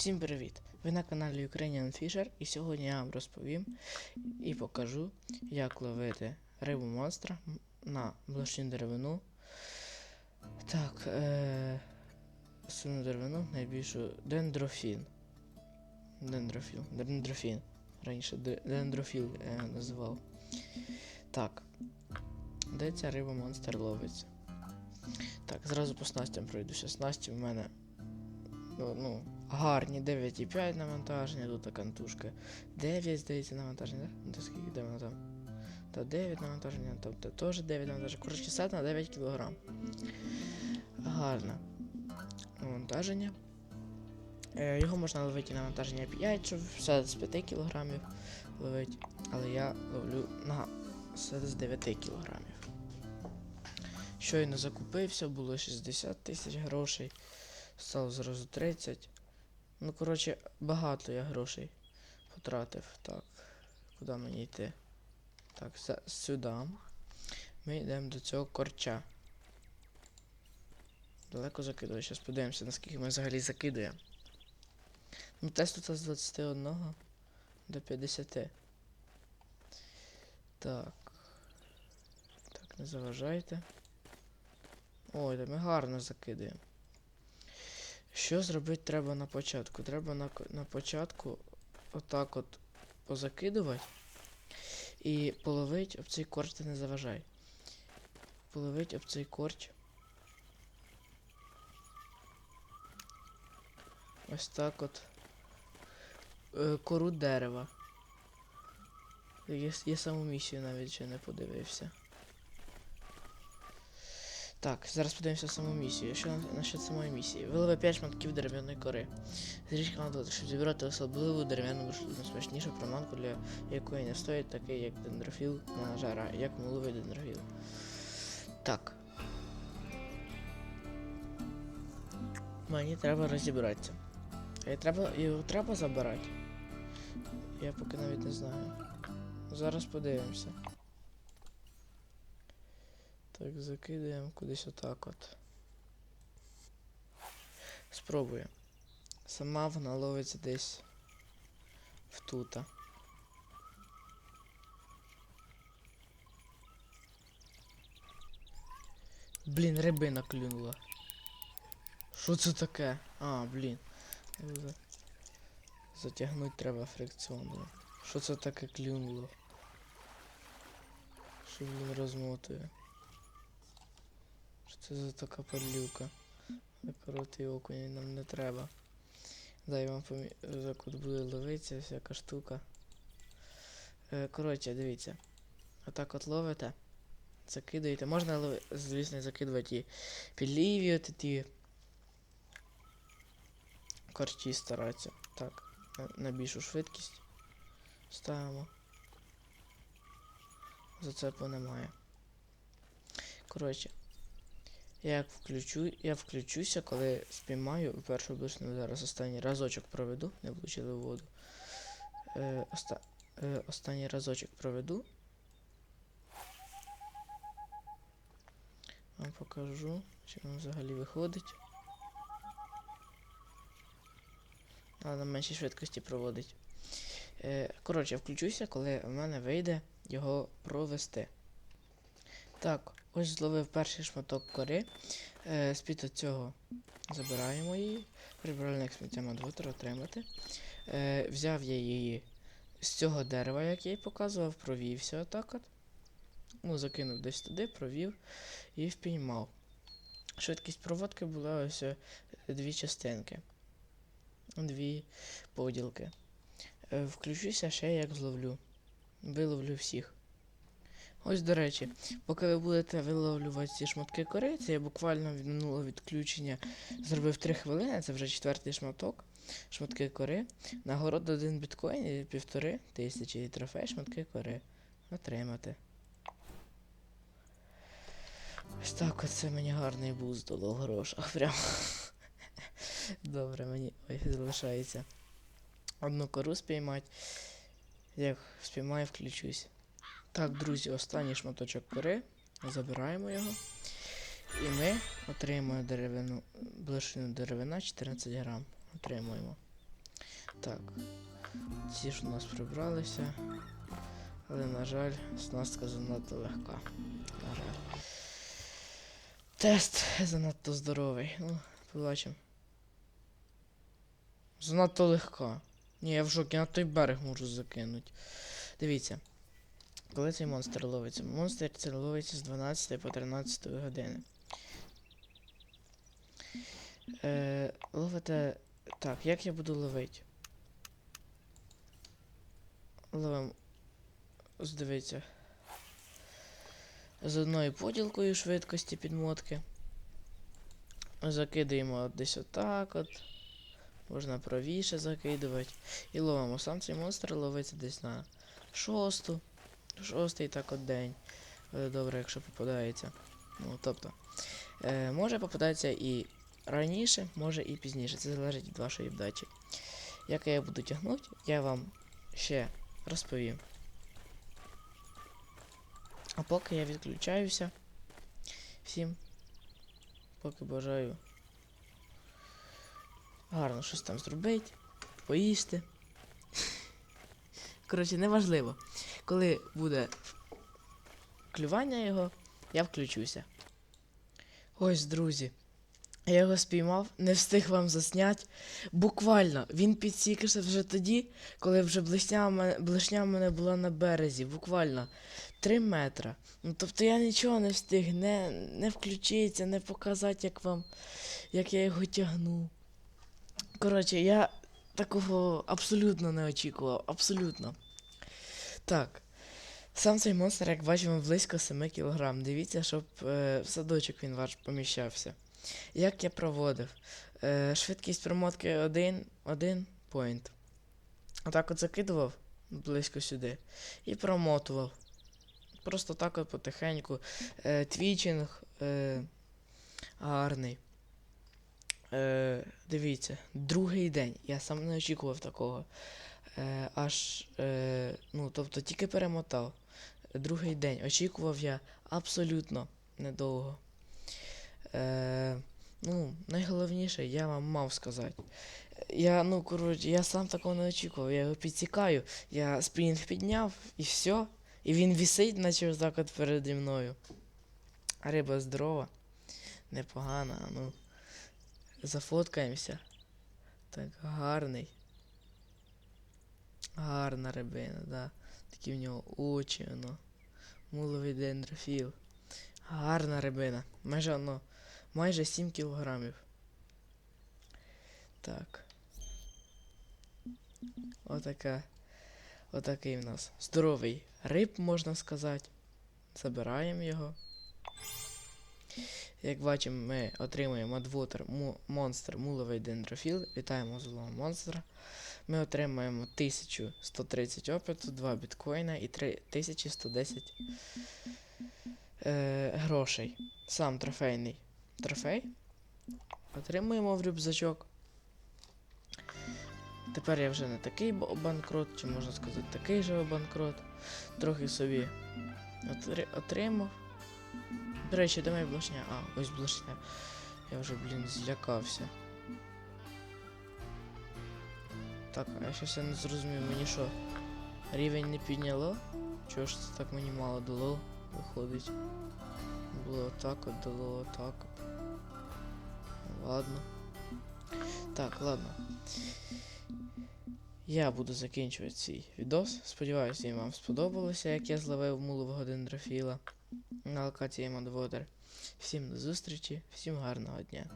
Всім привіт! Ви на каналі Ukrainian Fisher і сьогодні я вам розповім і покажу, як ловити рибу монстра на блошню деревину. Так, е- сумну деревину, найбільшу дендрофін. Дендрофіл. Дендрофін. Раніше дендрофіл я називав. Так. Де ця риба монстр ловиться? Так, зразу по снастям пройдуся. Снасті в мене ну, гарні 9,5 навантаження, тут кантушка 9, здається, навантаження, так? Ну, скільки де вона там? Та 9 навантаження, тобто теж 9 навантаження. Коротше, сет на 9 кг. Гарне навантаження. Е, його можна ловити навантаження 5, щоб все з 5 кг ловити. Але я ловлю на все з 9 кг. Щойно закупився, було 60 тисяч грошей. Стало зразу 30. Ну, коротше, багато я грошей потратив. Так, куди мені йти? Так, сюди. Ми йдемо до цього корча. Далеко закидую. Зараз подивимося, наскільки ми взагалі закидуємо. Ну, тест тут з 21 до 50. Так. Так, не заважайте. Ой, та ми гарно закидуємо. Що зробити треба на початку? Треба на, на початку отак от позакидувати і половить об цей корч ти не заважай. Половить об цей корч. Ось так от. Е, кору дерева. Я, я саму місію навіть ще не подивився. Так, зараз подивимося саму місію. Що на- насчет самої місії? Вилови 5 шматків дерев'яної кори. Зріж канату, щоб зібрати особливу дерев'яну брушлину, смачнішу проманку, для якої не стоїть такий, як дендрофіл на жара, як муловий дендрофіл. Так. Мені треба розібратися. А я треба, його треба забирати? Я поки навіть не знаю. Зараз подивимося. Так, закидаємо кудись отак от. Спробуємо. Сама вона ловиться десь в тута. Блін, рибина клюнула. Що це таке? А, блін. За- Затягнуть треба фрикціонно. Що це таке клюнуло? Що він розмотує? Що за така падлюка? Коротий окунь нам не треба. Дай вам помі... от буде ловитися всяка штука. Е, коротше, дивіться. Отак от ловите. Закидаєте. Можна, звісно, закидувати і підлів'ювати ті корчі старатися. Так, на, більшу швидкість ставимо. Зацепу немає. Коротше, я включу, я включуся, коли спіймаю першу блишну зараз останній разочок проведу, не влучили в воду. Е, оста, е, останній разочок проведу. Вам покажу, чи воно взагалі виходить. Але на меншій швидкості проводить. Е, коротше, включуся, коли в мене вийде його провести. Так, ось зловив перший шматок кори. Е, з-під цього забираємо її. Прибиральник сміття модвотер отримати. Е, взяв я її з цього дерева, як я їй показував, провівся отак от. Ну, закинув десь туди, провів і впіймав. Швидкість проводки була ось е, дві частинки. Дві поділки. Е, включуся ще як зловлю. Виловлю всіх. Ось, до речі, поки ви будете виловлювати ці шматки кори, це я буквально від минулого відключення зробив 3 хвилини, це вже четвертий шматок. Шматки кори. Нагорода один біткоін і півтори тисячі трофей шматки кори. Отримати. Ось так оце мені гарний буз дало в грошах. Прям. Добре, мені ой, залишається. Одну кору спіймати. Як спіймаю, включусь. Так, друзі, останній шматочок кори. Забираємо його. І ми отримуємо деревину, блишину деревина 14 грам. Отримуємо. Так. Ці ж у нас прибралися. Але, на жаль, снастка занадто легка. На жаль. Тест занадто здоровий. Ну, побачимо. Занадто легка. Ні, я в шокі, на той берег можу закинути. Дивіться. Коли цей монстр ловиться? Монстр це ловиться з 12 по 13 години. Е, ловите. Так, як я буду ловити? Ловим. Ось. З одною поділкою швидкості підмотки. Закидаємо десь отак от. Можна правіше закидувати. І ловимо. Сам цей монстр ловиться десь на шосту. Шостий так от день. Е, Добре, якщо попадається. Ну, тобто. Е, може попадатися і раніше, може і пізніше. Це залежить від вашої вдачі. Як я буду тягнути, я вам ще розповім. А поки я відключаюся. Всім. Поки бажаю. Гарно щось там зробити, поїсти. Коротше, неважливо. Коли буде клювання його, я включуся. Ось, друзі. Я його спіймав, не встиг вам засняти. Буквально, він підсікався вже тоді, коли вже мене, блешня в мене була на березі. Буквально 3 метра. Ну, тобто я нічого не встиг, не, не включитися, не показати, як вам, як я його тягну. Коротше, я такого абсолютно не очікував. Абсолютно. Так. Сам цей монстр, як бачимо, близько 7 кг. Дивіться, щоб е, в садочок він ваш поміщався. Як я проводив? Е, швидкість промотки 1, 1 point. Отак от закидував близько сюди і промотував. Просто так от потихеньку. Е, твічинг е, гарний. Е, дивіться, другий день. Я сам не очікував такого. Е, аж, е, ну, тобто тільки перемотав. Другий день. Очікував я абсолютно недовго. Е, ну, найголовніше, я вам мав сказати. Я, ну, коротше, я сам такого не очікував. Я його підсікаю, я спринг підняв і все. І він висить, наче так переді мною. Риба здорова, непогана, ну. Зафоткаємося. Так, гарний. Гарна рибина, да. Такі в нього очі, воно. Муловий дендрофіл. Гарна рибина. Майже воно. Майже 7 кілограмів. Так. Отака. Отакий в нас. Здоровий риб, можна сказати. Забираємо його. Як бачимо, ми отримуємо Mo- Monster муловий дендрофіл. Вітаємо злого монстра. Ми отримаємо 1130 опиту, 2 біткоїна і 3110 е, грошей. Сам трофейний трофей. Отримуємо в рюкзачок. Тепер я вже не такий банкрот, чи можна сказати такий же банкрот. Трохи собі отри- отримав. До речі, де моя блошня? А, ось блошня. Я вже, блін, злякався. Так, а я щось я не зрозумів, мені що? Рівень не підняло? Чого ж це так мені мало дало? Виходить. Було отак от, дало отак. Ладно. Так, ладно. Я буду закінчувати цей відос. Сподіваюся, їм вам сподобалося, як я зловив мулового дендрофіла на локації Модводер. Всім до зустрічі, всім гарного дня.